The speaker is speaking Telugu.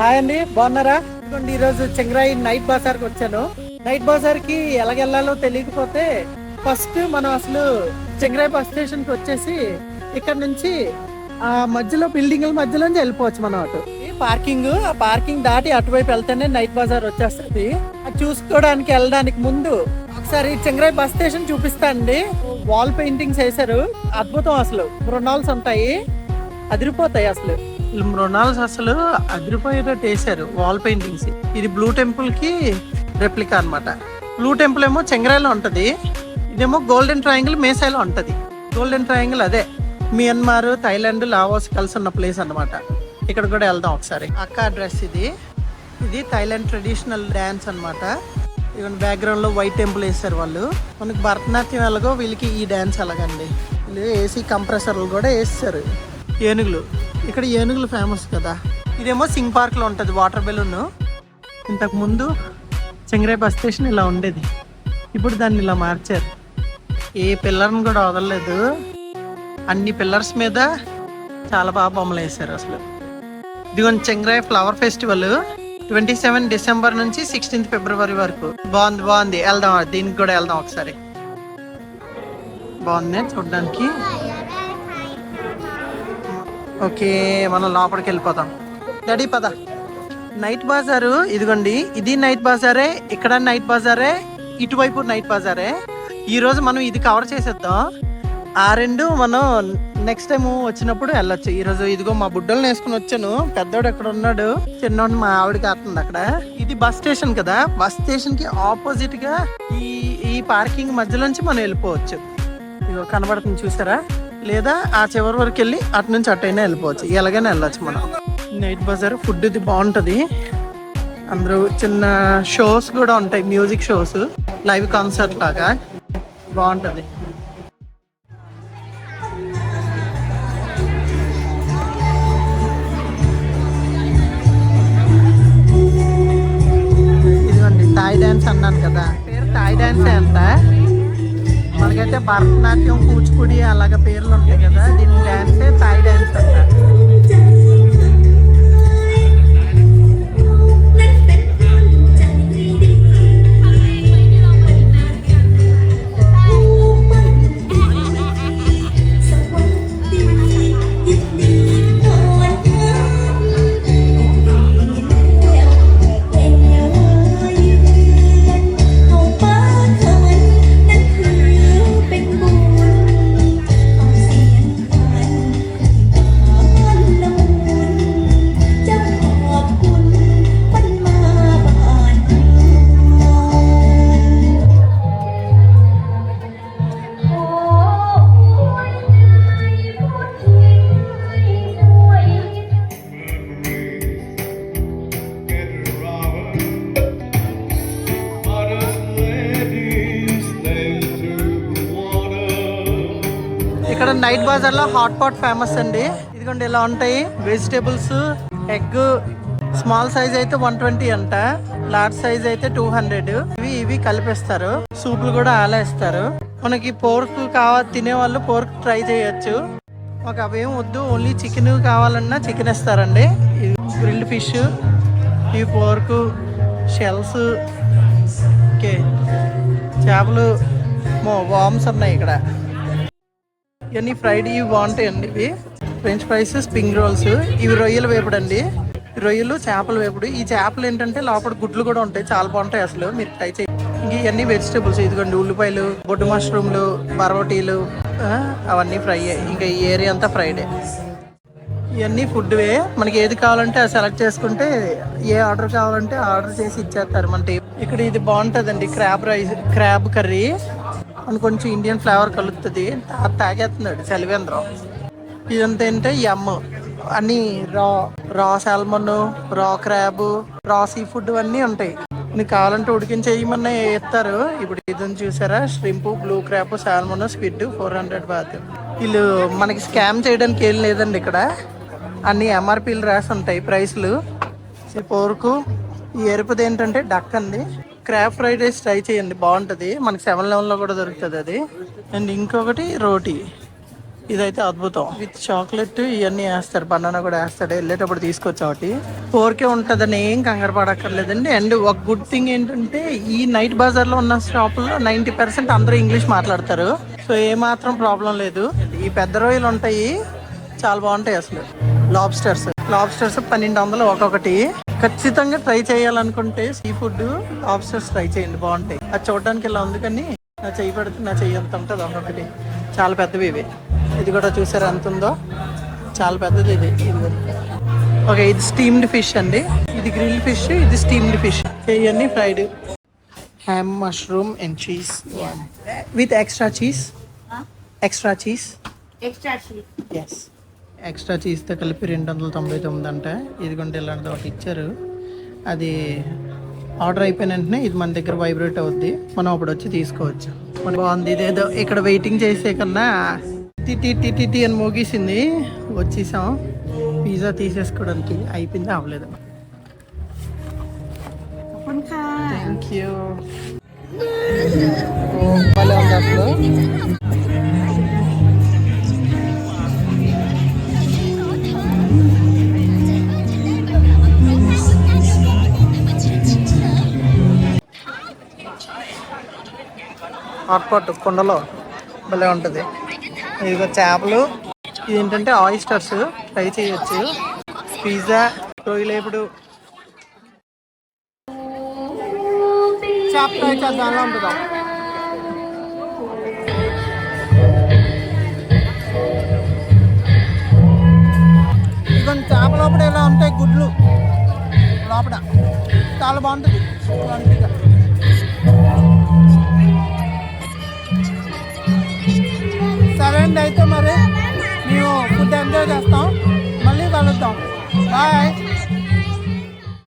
హాయ్ అండి బాగున్నారా? ఈ రోజు చెంగరాయి నైట్ బజార్కి వచ్చాను. నైట్ బజార్కి ఎలాగెళ్ళాలో తెలియకపోతే ఫస్ట్ మనం అసలు చెంగరాయి బస్ స్టేషన్కి వచ్చేసి ఇక్కడ నుంచి ఆ మధ్యలో బిల్డింగ్ల మధ్యలోంచి వెళ్ళిపోవచ్చు మనం అటు. పార్కింగ్ ఆ పార్కింగ్ దాటి అటువైపు వెళ్తేనే నైట్ బజార్ వచ్చేస్తుంది. అది చూసుకోవడానికి వెళ్ళడానికి ముందు ఒకసారి చెంగరాయి బస్ స్టేషన్ చూపిస్తానండి వాల్ పెయింటింగ్స్ వేశారు. అద్భుతం అసలు. మృణాల్స్ ఉంటాయి. అదిరిపోతాయి అసలు. మృణాల్స్ అసలు అదిరిపోయేటట్టు వేసారు వాల్ పెయింటింగ్స్ ఇది బ్లూ టెంపుల్కి రెప్లికా అన్నమాట. బ్లూ టెంపుల్ ఏమో చెంగరాయిలో ఉంటది ఇదేమో గోల్డెన్ ట్రయాంగిల్ మేసాయిలో ఉంటది. గోల్డెన్ ట్రయాంగిల్ అదే మియన్మార్ థైలాండ్ లావోస్ కలిసి ఉన్న ప్లేస్ అనమాట ఇక్కడ కూడా వెళ్దాం ఒకసారి. అక్క డ్రెస్ ఇది. ఇది థైలాండ్ ట్రెడిషనల్ డ్యాన్స్ అనమాట ఈవెన్ బ్యాక్గ్రౌండ్లో వైట్ టెంపుల్ వేస్తారు వాళ్ళు. మనకి భరతనాట్యం ఎలాగో వీళ్ళకి ఈ డ్యాన్స్ ఎలాగండి. వీళ్ళు ఏసీ కంప్రెసర్లు కూడా వేస్తారు. ఏనుగులు. ఇక్కడ ఏనుగులు ఫేమస్ కదా. ఇదేమో సింగ్ పార్క్లో వాటర్ బెలూన్ ఇంతకు ముందు చెంగరాయి బస్ స్టేషన్ ఇలా ఉండేది. ఇప్పుడు దాన్ని ఇలా మార్చారు. ఏ పిల్లర్ని కూడా వదలలేదు. అన్ని పిల్లర్స్ మీద చాలా బాగా బొమ్మలు వేశారు అసలు. ఇదిగోండి Chiang Rai flower festival twenty seven December నుంచి సిక్స్టీన్త్ ఫిబ్రవరి వరకు. బాగుంది బాగుంది. వెళ్దాం దీనికి కూడా వెళ్దాం ఒకసారి. బాగుంది చూడడానికి. ఓకే మనం లోపలికి వెళ్ళిపోతాం. రెడీ పద. నైట్ బజారు ఇదిగోండి ఇది నైట్ బజారే ఇక్కడ నైట్ బజారే ఇటువైపు నైట్ బజారే. ఈరోజు మనం ఇది కవర్ చేసేద్దాం. ఆ రెండు మనం నెక్స్ట్ టైం వచ్చినప్పుడు వెళ్ళొచ్చు. ఈరోజు ఇదిగో మా బుడ్డల్ని వేసుకుని వచ్చాను. పెద్దోడు ఎక్కడ ఉన్నాడు? చిన్నోడు మా ఆవిడకి వస్తుంది అక్కడ. ఇది బస్ స్టేషన్ కదా. బస్ స్టేషన్కి ఈ ఈ పార్కింగ్ మధ్యలోంచి మనం వెళ్ళిపోవచ్చు. ఇదిగో కనబడుతుంది చూసారా? లేదా ఆ చివరి వరకు వెళ్ళి అటు నుంచి అటైనా వెళ్ళిపోవచ్చు. ఎలాగైనా వెళ్ళొచ్చు మనం. నైట్ బజార్ ఫుడ్ ఇది బాగుంటుంది. అందరూ చిన్న షోస్ కూడా ఉంటాయి మ్యూజిక్ షోస్. లైవ్ కాన్సర్ట్ లాగా బాగుంటుంది. ఇదిగోండి థాయ్ డాన్స్ అన్నాను కదా. పేరు థాయ్ డ్యాన్స్ అంట? మనకైతే భరతనాట్యం కూచిపూడి అలాగ పేర్లు ఉంటాయి కదా దీని డ్యాన్సే థాయ్ డ్యాన్స్ అంట నైట్ బజార్లో హాట్ పాట్ ఫేమస్ అండి. ఇదిగోండి ఇలా ఉంటాయి. వెజిటేబుల్స్ ఎగ్ స్మాల్ సైజ్ అయితే వన్ ట్వంటీ అంట. లార్జ్ సైజ్ అయితే టూ హండ్రెడ్. ఇవి ఇవి కలిపేస్తారు. సూపులు కూడా ఆలేస్తారు మనకి పోర్క్ కావాలి తినే వాళ్ళు పోర్క్ ట్రై చేయొచ్చు. మాకు అవేం వద్దు. ఓన్లీ చికెన్ కావాలన్నా చికెన్ ఇస్తారండి గ్రిల్డ్ ఫిష్ ఈ పోర్కు షెల్స్ ఓకే. చేపలు వామ్స్ ఉన్నాయి ఇక్కడ. ఇవన్నీ ఫ్రైడ్ ఇవి బాగుంటాయండి ఇవి? ఫ్రెంచ్ ఫ్రైస్ స్ప్రింగ్ రోల్స్ ఇవి రొయ్యలు వేపుడు అండి రొయ్యలు చేపల వేపుడు. ఈ చేపలు ఏంటంటే లోపల గుడ్లు కూడా ఉంటాయి. చాలా బాగుంటాయి అసలు. మీరు ట్రై చేయండి ఇంక ఇవన్నీ వెజిటేబుల్స్ ఇదిగోండి ఉల్లిపాయలు బొడ్డు మష్రూమ్లు బరోటీలు అవన్నీ ఫ్రై ఇంకా ఈ ఏరియా అంతా ఫ్రైడే ఇవన్నీ ఫుడ్వే మనకి ఏది కావాలంటే అది సెలెక్ట్ చేసుకుంటే ఏ ఆర్డర్ కావాలంటే ఆర్డర్ చేసి ఇచ్చేస్తారు మన ఇక్కడ ఇది బాగుంటుందండి. క్రాబ్ రైస్ క్రాబ్ కర్రీ అని కొంచెం ఇండియన్ ఫ్లేవర్ కలుగుతుంది. తాగేస్తున్నాడు సెలవేంద్రం. ఇదంతా ఏంటంటే ఎమ్ అన్ని రా రా సాల్మన్ రా క్రాబ్ రా సీ ఫుడ్ అన్నీ ఉంటాయి. నీకు కావాలంటే ఉడికించేయమన్నా ఇస్తారు. ఇప్పుడు ఇదని చూసారా? Shrimp blue crab salmon squid four hundred baht వీళ్ళు మనకి స్కామ్ చేయడానికి ఏం లేదండి ఇక్కడ. అన్ని ఎంఆర్పీలు రాసి ఉంటాయి ప్రైస్లు పోరుకు ఈ ఎరుపుది ఏంటంటే డక్ అండి. క్రాప్ ఫ్రైడ్ రైస్ ట్రై చేయండి బాగుంటుంది. మనకి సెవెన్ లెవెన్లో కూడా దొరుకుతుంది అది. అండ్ ఇంకొకటి రోటీ. ఇదైతే అద్భుతం. విత్ చాక్లెట్ ఇవన్నీ వేస్తారు బనానా కూడా వేస్తాడు. వెళ్ళేటప్పుడు తీసుకొచ్చా ఒకటి. ఫోర్కే ఉంటుందని ఏం కంగారు పడక్కర్లేదండి. అండ్ ఒక గుడ్ థింగ్ ఏంటంటే ఈ నైట్ బజార్లో ఉన్న షాపుల్లో నైంటీ పర్సెంట్ అందరూ ఇంగ్లీష్ మాట్లాడతారు. సో ఏమాత్రం ప్రాబ్లం లేదు. ఈ పెద్ద రొయ్యలు ఉంటాయి చాలా బాగుంటాయి అసలు. లాబ్స్టర్స్ లాబ్స్టర్స్ పన్నెండు వందలు ఒక్కొక్కటి. ఖచ్చితంగా ట్రై చేయాలనుకుంటే సీ ఫుడ్ లాబ్స్టర్స్ ట్రై చేయండి బాగుంటాయి. అది చూడడానికి ఇలా ఉంది కానీ నా చెయ్యి పడితే నా చెయ్యి ఎంత ఉంటుంది ఒక్కొక్కటి చాలా పెద్దవి ఇవి. ఇది కూడా చూసారా ఎంత ఉందో? చాలా పెద్దది ఇది. ఇది. ఓకే ఇది స్టీమ్డ్ ఫిష్ అండి. ఇది గ్రిల్ ఫిష్ ఇది స్టీమ్డ్ ఫిష్ ఇవన్నీ fried ham mushroom and cheese with extra cheese extra cheese Extra chili. Yes extra చీజ్తో కలిపి రెండు వందల తొంభై తొమ్మిది అంట. ఇదిగోండి ఇలాంటిది ఒకటి ఇచ్చారు. అది ఆర్డర్ అయిపోయిన వెంటనే ఇది మన దగ్గర వైబ్రేట్ అవుద్ది. మనం అప్పుడు వచ్చి తీసుకోవచ్చు. మన బాగుంది ఇదేదో ఇక్కడ వెయిటింగ్ చేసే కన్నా టిటి అని మోగేసింది. వచ్చేసాం. పిజ్జా తీసేసుకోవడానికి అయిపోయింది అవ్వలేదు. థ్యాంక్ యూ అసలు. హాట్ కుండలో భలే ఉంటుంది. ఇదిగో చేపలు. ఇదేంటంటే ఆయిస్టర్స్. ఫ్రై చేయొచ్చు. పిజ్జా రొయ్యలేపుడు. చేప ఫ్రై చేద్దాం ఉంటుందా. ఇదిగోండి చేప లోపల ఎలా ఉంటాయి గుడ్లు? లోపల. చాలా బాగుంటుంది. క్వాంటిటీగా అయితే మరి మేము ఫుడ్ ఎంజాయ్ చేస్తాం. మళ్ళీ కలుద్దాం. బాయ్